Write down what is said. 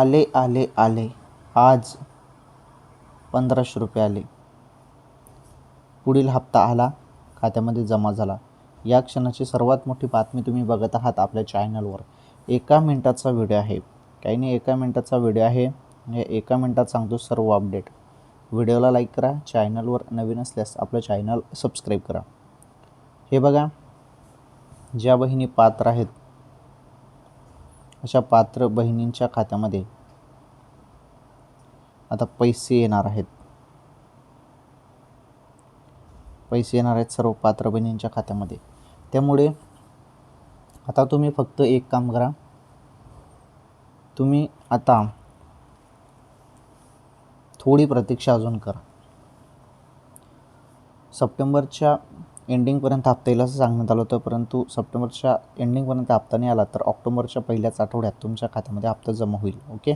आले आले आले. आज पंधराशे रुपये आले. पुढील हप्ता आला खात्यामध्ये जमा झाला. या क्षणाची सर्वात मोठी बातमी तुम्ही बघत आहात आपल्या चॅनलवर. एका मिनटाचा व्हिडिओ आहे. काही नाही एका मिनटाचा व्हिडिओ आहे. या एका मिनटात सांगतो सर्व अपडेट. व्हिडिओला लाईक करा चॅनलवर नवीन असल्यास आपलं चॅनल सबस्क्राईब करा. हे बघा ज्या बहिणी पात्र आहेत अशा पात्र बहिणींच्या खात्यामध्ये आता पैसे येणार आहेत. पैसे येणार आहेत सर्व पात्र बहिणींच्या खात्यामध्ये. त्यामुळे आता तुम्ही फक्त एक काम करा. तुम्ही आता थोडी प्रतीक्षा अजून करा. सप्टेंबरच्या एंडिंगपर्यंत हप्ता येईल असं सांगण्यात आलं होतं परंतु सप्टेंबरच्या एंडिंगपर्यंत हप्ता नाही आला तर ऑक्टोबरच्या पहिल्याच आठवड्यात तुमच्या खात्यामध्ये हप्ता जमा होईल ओके?